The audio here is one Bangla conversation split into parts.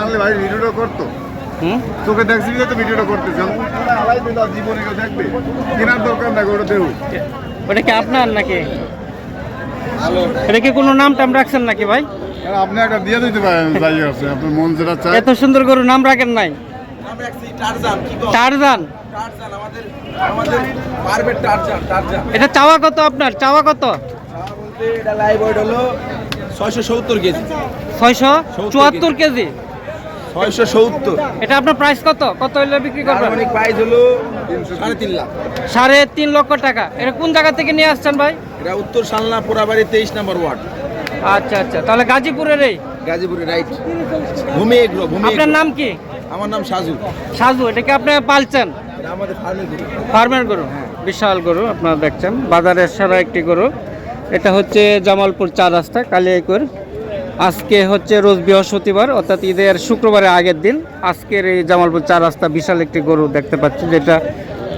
আনলে ভাই ভিডিওটা করতো। হুম? তোকে দেখছি যে তো ভিডিওটা করতেছে। জীবনে দেখবে। কেনার দরকার না ওটা দেবো ওটা কি আপনার নাকি? এটা কি কোনো নাম টাম রাখছেন নাকি ভাই? আপনি একটা দিয়ে দিতে পারেন যাই আছে। আপনার মন যেটা চায়। এত সুন্দর গরু নাম রাখেন নাই। নাম রাখছি টারজান কি কর টারজান? টারজান আমাদের আমাদের পারবে টারজান টারজান। এটা চাওয়া কত আপনার? চাওয়া কত? চা বলতে এটা লাইভ হলো ছয়শো সত্তর কেজি। ছয়শো চুয়াত্তর কেজি? ছয়শো সত্তর। এটা আপনার প্রাইস কত? কত বিক্রি করবেন? প্রাইস হলো সাড়ে তিন লাখ। সাড়ে তিন লক্ষ টাকা। এটা কোন জায়গা থেকে নিয়ে আসছেন ভাই? এটা উত্তর সালনা পোড়াবাড়ি তেইশ নম্বর ওয়ার্ড। আচ্ছা আচ্ছা। তাহলে গাজীপুরের এই? গাজীপুরে রাইট ভূমি এগ্রো ভূমি আপনার নাম কি? আমার নাম সাজু। সাজু আপনি পালছেন? এটা আমাদের ফার্মের গরু ফার্মের গরু বিশাল গরু আপনারা দেখছেন। বাজারের সেরা একটি গরু। এটা হচ্ছে জামালপুর চার রাস্তা কালিয়াকুর আজকে হচ্ছে রোজ বৃহস্পতিবার অর্থাৎ ঈদের শুক্রবারের আগের দিন আজকের এই জামালপুর চার রাস্তা বিশাল একটি গরু দেখতে পাচ্ছি যেটা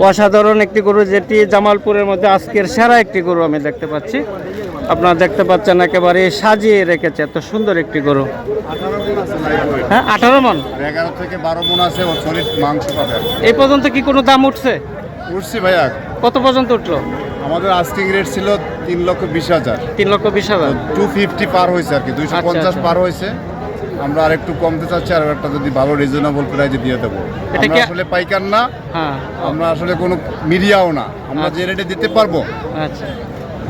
অসাধারণ একটি গরু যেটি জামালপুরের মধ্যে আজকের সেরা একটি গরু আমি দেখতে পাচ্ছি আপনারা দেখতে পাচ্ছেন একেবারে সাজিয়ে রেখেছে এত সুন্দর একটি গরু। হ্যাঁ আঠারো মন এগারো থেকে বারো মন আছে। এই পর্যন্ত কি কোনো দাম উঠছে উঠছি ভাইয়া। কত পর্যন্ত উঠল? আমাদের আস্কিং রেট ছিল তিন লক্ষ বিশ হাজার। তিন লক্ষ বিশ হাজার? টু ফিফটি পার হয়েছে আর কি দুইশো আচ্ছা, পঞ্চাশ আচ্ছা। পার হয়েছে। আমরা আর একটু কমতে চাচ্ছি আর একটা যদি ভালো রিজনেবল প্রাইজে দিয়ে দেবো। এটা আমরা আসলে পাইকার না হ্যাঁ। আমরা আসলে কোনো মিডিয়াও না। আমরা যে রেটে দিতে পারব আচ্ছা।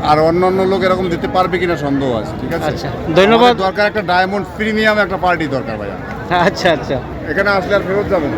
আর অন্য অন্য লোক এরকম দিতে পারবে কিনা সন্দেহ আছে ঠিক আছে? আচ্ছা, ধন্যবাদ। দরকার একটা ডায়মন্ড প্রিমিয়াম একটা পার্টি দরকার ভাইয়া। আচ্ছা আচ্ছা। এখানে আসলে আর ফেরত যাবে না।